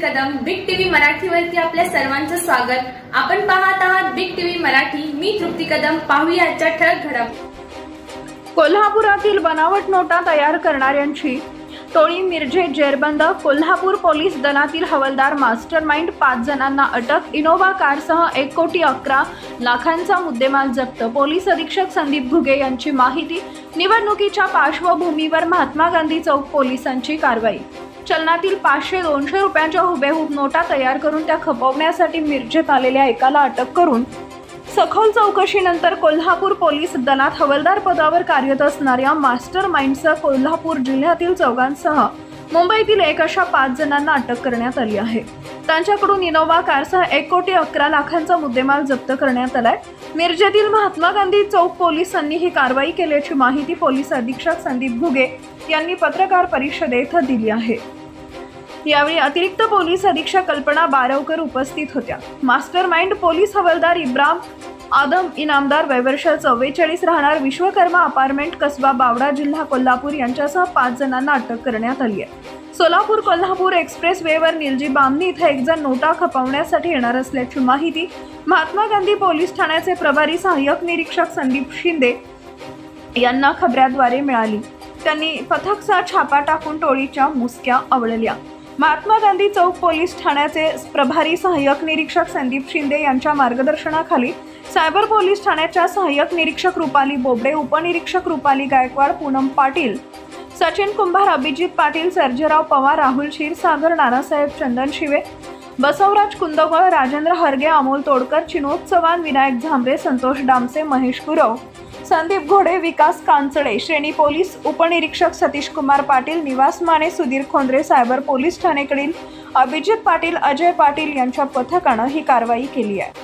मराठीवरती आपल्या सर्वांचं स्वागत. आपण पाहत आहात बिग टीव्ही मराठी. मी तृप्ती कदम. पाहूया आजच्या ठळक घडम. कोल्हापुरातील बनावट नोटा तयार करणाऱ्यांची टोळी मिरजे जेरबंद. कोल्हापूर पोलीस दलातील हवालदार मास्टर माइंड पाच जणांना अटक. इनोव्हा कारसह एक कोटी अकरा लाखांचा मुद्देमाल जप्त. पोलीस अधीक्षक संदीप घुगे यांची माहिती. निवडणुकीच्या पार्श्वभूमीवर महात्मा गांधी चौक पोलिसांची कारवाई. चलनातील पाचशे दोनशे रुपयांच्या हुबेहूब नोटा तयार करून त्या खपवण्यासाठी मिरजेत आलेल्या एकाला अटक करून सखोल चौकशीनंतर कोल्हापूर पोलीस दलात हवालदार पदावर कार्यरत असणाऱ्या मास्टर माइंडसह कोल्हापूर जिल्ह्यातील चौघांसह मुंबईतील एक अशा पाच जणांना अटक करण्यात आली आहे. त्यांच्याकडून इनोव्हा कारसह एक कोटी अकरा लाखांचा मुद्देमाल जप्त करण्यात आलाय. मिरजेतील महात्मा गांधी चौक पोलिसांनी ही कारवाई केल्याची माहिती पोलीस अधीक्षक संदीप घुगे यांनी पत्रकार परिषदेत दिली आहे. यावेळी अतिरिक्त पोलीस अधीक्षक कल्पना बारवकर उपस्थित होत्या. मास्टर माइंड पोलीस हवालदार इब्राम आदम इनामदार वैवर्ष चव्वेचाळीस राहणार विश्वकर्मा अपार्टमेंट कसबा बावडा जिल्हा कोल्हापूर यांच्यासह पाच जणांना अटक करण्यात आली आहे. सोलापूर कोल्हापूर एक्सप्रेस वेवर निलजी बामणी इथे एक जण नोटा खपवण्यासाठी येणार असल्याची माहिती महात्मा गांधी पोलीस ठाण्याचे प्रभारी सहाय्यक निरीक्षक संदीप शिंदे यांना खबऱ्याद्वारे मिळाली. त्यांनी पथकचा छापा टाकून टोळीच्या मुसक्या आवळल्या. महात्मा गांधी चौक पोलीस ठाण्याचे प्रभारी सहाय्यक निरीक्षक संदीप शिंदे यांच्या मार्गदर्शनाखाली सायबर पोलीस ठाण्याच्या सहाय्यक निरीक्षक रुपाली बोबडे उपनिरीक्षक रुपाली गायकवाड पूनम पाटील सचिन कुंभार अभिजित पाटील सर्जेराव पवार राहुल क्षीरसागर नानासाहेब चंदन शिवे बसवराज कुंदगळ राजेंद्र हरगे अमोल तोडकर चिनोद चव्हाण विनायक झांबरे संतोष डामसे महेश गुरव संदीप घोडे विकास कांचडे श्रेणी पोलीस उपनिरीक्षक सतीश कुमार पाटील निवास माने सुधीर खोंद्रे सायबर पोलीस ठाणेकडील अभिजित पाटील अजय पाटील यांच्या पथकानं ही कारवाई केली आहे.